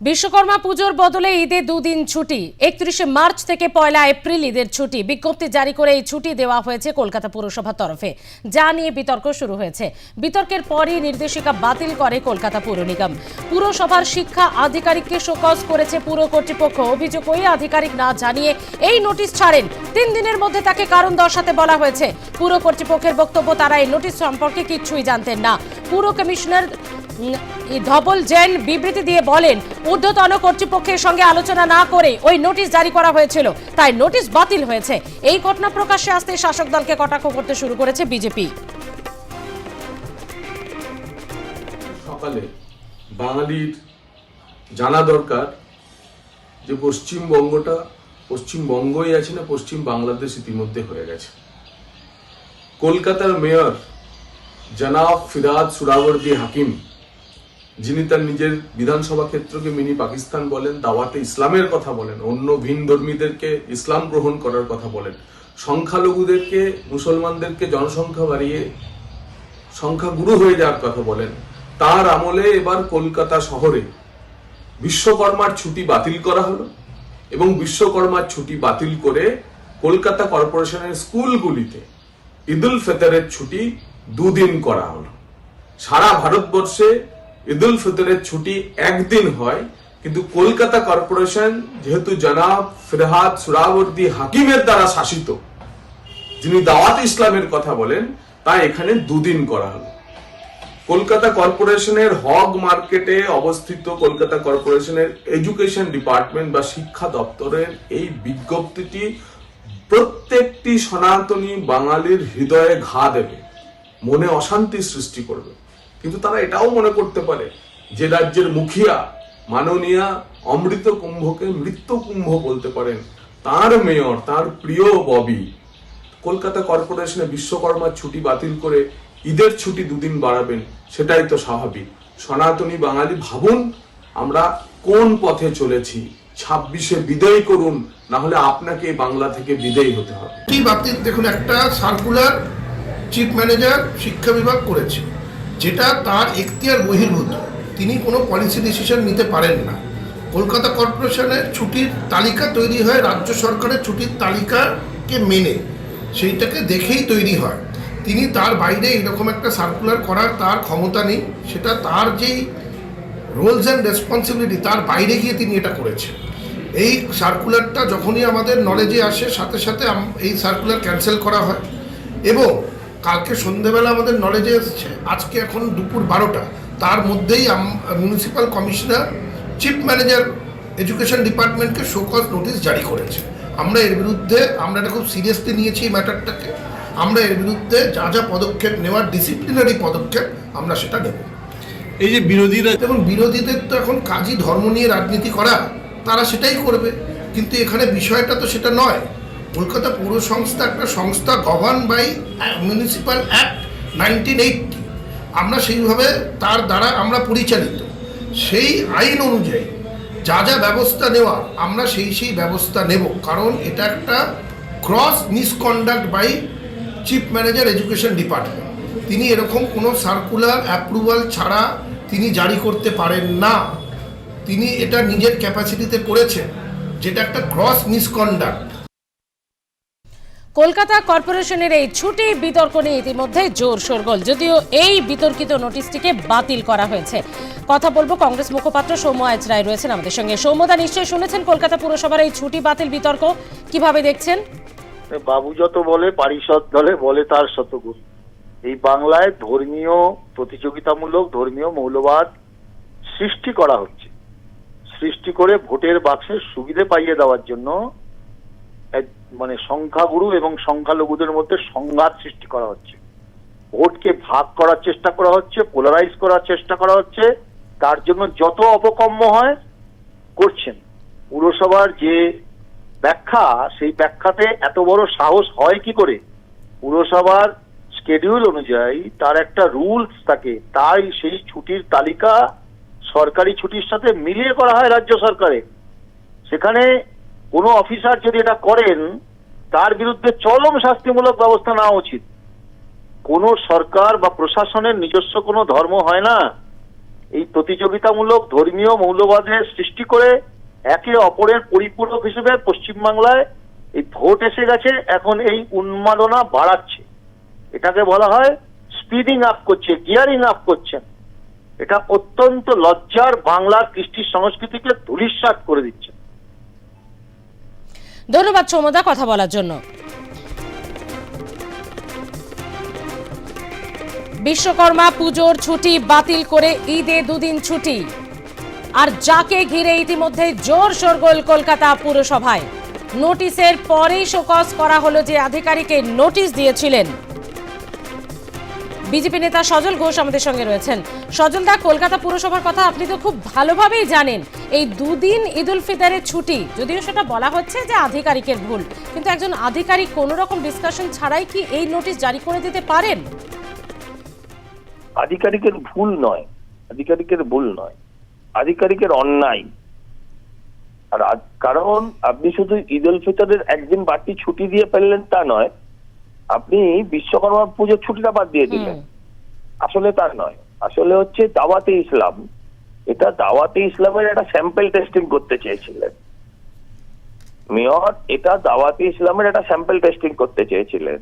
বিশ্বকর্মা পুজোর বদলে ঈদে দুদিন ছুটি। একত্রিশে মার্চ থেকে পয়লা এপ্রিল ঈদের ছুটি। বিজ্ঞপ্তি জারি করে এই ছুটি দেওয়া হয়েছে কলকাতা পুরসভার তরফে। যা নিয়ে বিতর্ক শুরু হয়েছে। বিতর্কের পরই নির্দেশিকা বাতিল করে কলকাতা পুর নিগম। পুরসভার শিক্ষা আধিকারিককে শোকজ করেছে পুর কর্তৃপক্ষ। অভিযোগ ওই আধিকারিক না জানিয়ে এই নোটিশ ছাড়েন। তিন দিনের মধ্যে তাকে কারণ দর্শাতে বলা হয়েছে। পুর কর্তৃপক্ষের বক্তব্য, তারা এই নোটিশ সম্পর্কে কিছুই জানতেন না। পুর কমিশনার ধবল জেন বিবৃতি দিয়ে বলেন, ঊর্ধ্বতন কর্তৃপক্ষের সঙ্গে আলোচনা না করে ওই নোটিশ জারি করা হয়েছিল, তাই নোটিশ বাতিল হয়েছে। এই ঘটনা প্রকাশ্যে আসতে শাসক দলকে কটাক্ষ করতে শুরু করেছে বিজেপি। সকালে বাঙালির জানা দরকার যে পশ্চিমবঙ্গটা পশ্চিমবঙ্গই আছে না, পশ্চিম বাংলাদেশ ইতিমধ্যে হয়ে গেছে। কলকাতার মেয়র জনাব ফিরাদ সুরাবর্দি হাকিম যিনি তার নিজের বিধানসভা ক্ষেত্রকে মিনি পাকিস্তান বলেন, দাওয়াতে ইসলামের কথা বলেন, অন্য ভিন ধর্মীদেরকে ইসলাম গ্রহণ করার কথা বলেন, সংখ্যালঘুদেরকে, মুসলমানদেরকে জনসংখ্যা বাড়িয়ে সংখ্যাগুরু হয়ে যাওয়ার কথা বলেন, তার আমলে এবার কলকাতা শহরে বিশ্বকর্মার ছুটি বাতিল করা হলো এবং বিশ্বকর্মার ছুটি বাতিল করে কলকাতা কর্পোরেশনের স্কুলগুলিতে ঈদুল ফিতরের ছুটি দুদিন করা হলো। সারা ভারতবর্ষে ঈদুল ফিতরের ছুটি একদিন হয়, কিন্তু কলকাতা কর্পোরেশন যেহেতু জনাব ফিরহাদ সুরাবর্দি হাকিমের দ্বারা শাসিত, যিনি দাওয়াত ইসলামের কথা বলেন তা এখানে দুদিন করা হলো। কলকাতা কর্পোরেশনের হগ মার্কেটে অবস্থিত কলকাতা কর্পোরেশনের এডুকেশন ডিপার্টমেন্ট বা শিক্ষা দপ্তরের এই বিজ্ঞপ্তিটি প্রত্যেকটি সনাতনী বাঙালির হৃদয়ে ঘা দেবে, মনে অশান্তি সৃষ্টি করবে। কিন্তু তারা এটাও মনে করতে পারে যে রাজ্যের মুখিয়া মাননীয়া অমৃত কুম্ভকে মৃত্যু কুম্ভ বলতে পারেন। তার মেয়র, তার প্রিয় ববি, কলকাতা কর্পোরেশনে বিশ্বকর্মার ছুটি বাতিল করে ঈদের ছুটি দুদিন বাড়াবেন, সেটাই তো স্বাভাবিক। সনাতনী বাঙালি ভাবুন আমরা কোন পথে চলেছি, ছাব্বিশে বিদায় করুন, না হলে আপনাকে বাংলা থেকে বিদায় হতে হবে। দেখুন, একটা সার্কুলার চিফ ম্যানেজার শিক্ষা বিভাগ করেছে। যেটা তার এখতিয়ার বহির্ভূত। তিনি কোনো পলিসি ডিসিশন নিতে পারেন না। কলকাতা কর্পোরেশনের ছুটির তালিকা তৈরি হয়, রাজ্য সরকারের ছুটির তালিকাকে মেনে। সেইটাকে দেখেই তৈরি হয়। তিনি তার বাইরে এরকম একটা সার্কুলার করার তার ক্ষমতা নেই। সেটা তার যেই রোলস অ্যান্ড রেসপন্সিবিলিটি তার বাইরে গিয়ে তিনি এটা করেছেন। এই সার্কুলারটা যখনই আমাদের নলেজে আসে, সাথে সাথে এই সার্কুলার ক্যান্সেল করা হয়। এবং কালকে সন্ধেবেলা আমাদের নলেজে এসছে। আজকে এখন দুপুর বারোটা। তার মধ্যেই municipal commissioner chief manager education ডিপার্টমেন্টকে শোকজ নোটিশ জারি করেছে। আমরা এর বিরুদ্ধে আমরা এটা খুব সিরিয়াসলি নিয়েছি এই ম্যাটারটাকে আমরা এর বিরুদ্ধে যা যা পদক্ষেপ নেওয়ার ডিসিপ্লিনারি পদক্ষেপ আমরা সেটা নেব। এই যে বিরোধীরা এবং বিরোধীদের তো এখন কাজই ধর্ম নিয়ে রাজনীতি করা তারা সেটাই করবে। কিন্তু এখানে বিষয়টা তো সেটা নয়। কলকাতা পৌর সংস্থা একটা সংস্থা govern by municipal act nineteen eighty আমরা সেইভাবে তার দ্বারা আমরা পরিচালিত। সেই আইন অনুযায়ী যা যা ব্যবস্থা নেওয়া, আমরা সেই সেই ব্যবস্থা নেব। কারণ এটা একটা cross misconduct by chief manager education department তিনি এরকম কোনো সার্কুলার অ্যাপ্রুভাল ছাড়া তিনি জারি করতে পারেন না। তিনি এটা নিজের ক্যাপাসিটিতে করেছেন। যেটা একটা ক্রস মিসকন্ডাক্ট কলকাতা কর্পোরেশনের এই ছুটি বিতর্ক নিয়ে ইতিমধ্যে জোর শোরগোল, যদিও এই বিতর্কিত নোটিশটিকে বাতিল করা হয়েছে। কথা বলব কংগ্রেস মুখপাত্র সৌম্য আজ রায় রয়েছেন আমাদের সঙ্গে। সৌম্যদা, নিশ্চয়ই শুনেছেন কলকাতা পুরসভার এই ছুটি বাতিল বিতর্ক? কীভাবে দেখছেন? বাবু যত বলে, পারিষদ দলে বলে তার শতগুণ। এই বাংলায় ধর্মীয় প্রতিযোগিতামূলক, ধর্মীয় মৌলবাদ সৃষ্টি করা হচ্ছে। সৃষ্টি করে ভোটের বাক্সের সুবিধে পাইয়ে দেওয়ার জন্য মানে সংখ্যাগুরু এবং সংখ্যালঘুদের মধ্যে সংঘাত সৃষ্টি করা হচ্ছে। ভোটকে ভাগ করার চেষ্টা করা হচ্ছে পোলারাইজ করার চেষ্টা করা হচ্ছে, তার জন্য যত অপকম্য হয়, করছেন। পুরসভার যে ব্যাখ্যা, সেই ব্যাখ্যাতে এত বড় সাহস হয় কি করে? পুরসভার স্কেডিউল অনুযায়ী তার একটা রুলস থাকে, তাই সেই ছুটির তালিকা সরকারি ছুটির সাথে মিলিয়ে করা হয় রাজ্য সরকারে। সেখানে কোনো অফিসার যদি এটা করেন, তার বিরুদ্ধে চরম শাস্তিমূলক ব্যবস্থা নেওয়া উচিত। কোনো সরকার বা প্রশাসনের নিজস্ব কোনো ধর্ম হয় না। এই প্রতিযোগিতামূলক ধর্মীয় মৌলবাদের সৃষ্টি করে একে অপরের পরিপূরক হিসেবে পশ্চিমবাংলায় এই ভোট এসে গেছে, এখন এই উন্মাদনা বাড়াচ্ছে। এটাকে বলা হয় স্পিডিং আপ করছে গিয়ারিং আপ করছেন এটা অত্যন্ত লজ্জার বাংলার কৃষ্টি সংস্কৃতিকে ধূলিসাৎ করে দিচ্ছে। ধন্যবাদ সৌমদা কথা বলার জন্য। বিশ্বকর্মা পুজোর ছুটি বাতিল করে ঈদে দুদিন ছুটি। আর যাকে ঘিরে ইতিমধ্যে জোর শোরগোল কলকাতা পুরসভায়। নোটিশের পরেই শোকজ করা হলো যে আধিকারিকের নোটিশ দিয়েছিলেন। বিজেপি নেতা সজল ঘোষ আমাদের সঙ্গে রয়েছেন। সজল দা, কলকাতা পুরসভার কথা আপনি তো খুব ভালোভাবেই জানেন। এই দুদিন ঈদ উল ফিতরের ছুটি, যদিও সেটা বলা হচ্ছে যে আধিকারিকের ভুল। কিন্তু একজন আধিকারিক কোনো রকম ডিসকাশন ছাড়াই কি এই নোটিশ জারি করে দিতে পারেন? আধিকারিকের ভুল নয়। আধিকারিকের ভুল নয়। আধিকারিকের অন্যায়। আর কারণ আপনি শুধু ঈদ উল ফিতরের একদিন বাড়তি ছুটি দিয়ে ফেললেন তা নয় আপনি বিশ্বকর্মা পুজোর ছুটিটা বাদ দিয়ে দিলেন। আসলে তার নয়। আসলে হচ্ছে দাওয়াতে ইসলাম। এটা দাওয়াতে ইসলামের একটা স্যাম্পল টেস্টিং করতে চেয়েছিলেন। মেয়র এটা দাওয়াতে ইসলামের একটা স্যাম্পল টেস্টিং করতে চেয়েছিলেন।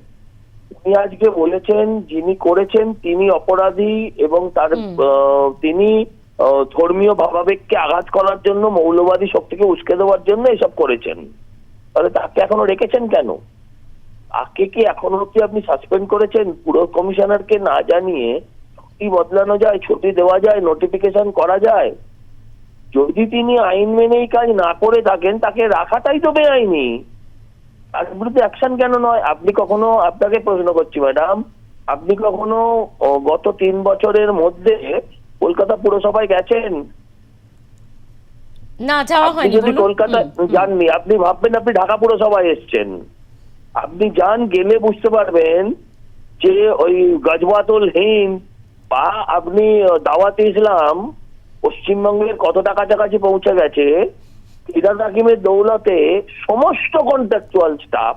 তিনি আজকে বলেছেন যিনি করেছেন তিনি অপরাধী এবং তার তিনি ধর্মীয় ভাবাবেগকে আঘাত করার জন্য মৌলবাদী শক্তিকে উস্কে দেওয়ার জন্য এসব করেছেন। তাহলে তাকে এখনও রেখেছেন কেন? তাকে কি এখনও কি আপনি সাসপেন্ড করেছেন? পুরো কমিশনারকে না জানিয়ে ছুটি বদলানো যায় ছুটি দেওয়া যায় নোটিফিকেশন করা যায়? যদি তিনি আইন মেনে এই কাজ না করে থাকেন তাকে রাখাটাই তো বেআইনি। তার বিরুদ্ধে অ্যাকশন কেন নয়? আপনি কখনো আপনাকে প্রশ্ন করছি ম্যাডাম আপনি কখনো গত তিন বছরের মধ্যে কলকাতা পুরসভায় গেছেন? না যাওয়া হয়নি যদি কলকাতা। যাননি আপনি ভাববেন আপনি ঢাকা পুরসভায় এসছেন। আপনি যান গেলে বুঝতে পারবেন যে ওই গজবাতুল হিন্দ বা আপনি দাওয়াতে ইসলাম পশ্চিমবঙ্গের কতটা কাছাকাছি পৌঁছে গেছে ইরাদ হাকিমের দৌলতে সমস্ত কন্ট্রাকচুয়াল স্টাফ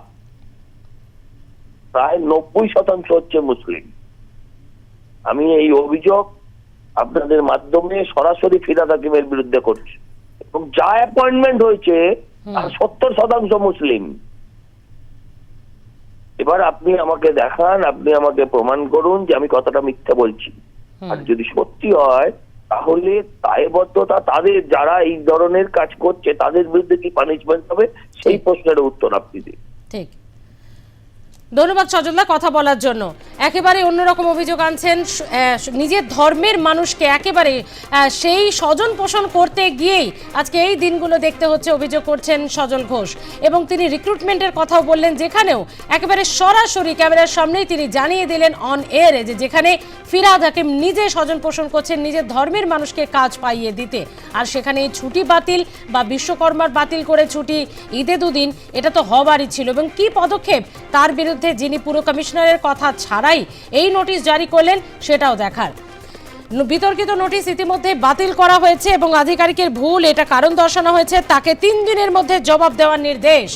প্রায় নব্বই শতাংশ হচ্ছে মুসলিম। আমি এই অভিযোগ আপনাদের মাধ্যমে সরাসরি ফিরাদ হাকিমের বিরুদ্ধে করছি। এবং যা অ্যাপয়েন্টমেন্ট হয়েছে তার সত্তর শতাংশ মুসলিম। এবার আপনি আমাকে দেখান আপনি আমাকে প্রমাণ করুন যে আমি কথাটা মিথ্যা বলছি। আর যদি সত্যি হয় তাহলে দায়বদ্ধতা তাদের যারা এই ধরনের কাজ করছে তাদের বিরুদ্ধে কি পানিশমেন্ট হবে? সেই প্রশ্নের উত্তর আপনি দিন। ঠিক। ধন্যবাদ সজলদা কথা বলার জন্য। একেবারে অন্যরকম অভিযোগ আনছেন নিজের ধর্মের মানুষকে একেবারে সেই স্বজন পোষণ করতে গিয়েই আজকে এই দিনগুলো দেখতে হচ্ছে অভিযোগ করছেন সজল ঘোষ। এবং তিনি রিক্রুটমেন্টের কথাও বললেন, যেখানেও একেবারে সরাসরি ক্যামেরার সামনেই তিনি জানিয়ে দিলেন অন এয়ারে যে যেখানে ফিরাদ হাকিম নিজে স্বজন পোষণ করছেন নিজের ধর্মের মানুষকে কাজ পাইয়ে দিতে। আর সেখানে এই ছুটি বাতিল বা বিশ্বকর্মার বাতিল করে ছুটি ঈদে দুদিন, এটা তো হবারই ছিল। এবং কি পদক্ষেপ তার বিরুদ্ধে যিনি পুরো কমিশনারের কথা ছাড়াই এই নোটিশ জারি করলেন, সেটাও দেখার। বিতর্কিত নোটিশ ইতিমধ্যে বাতিল করা হয়েছে এবং আধিকারিকের ভুল, এটা কারণ দর্শানো হয়েছে, তাকে তিন দিনের মধ্যে জবাব দেওয়ার নির্দেশ।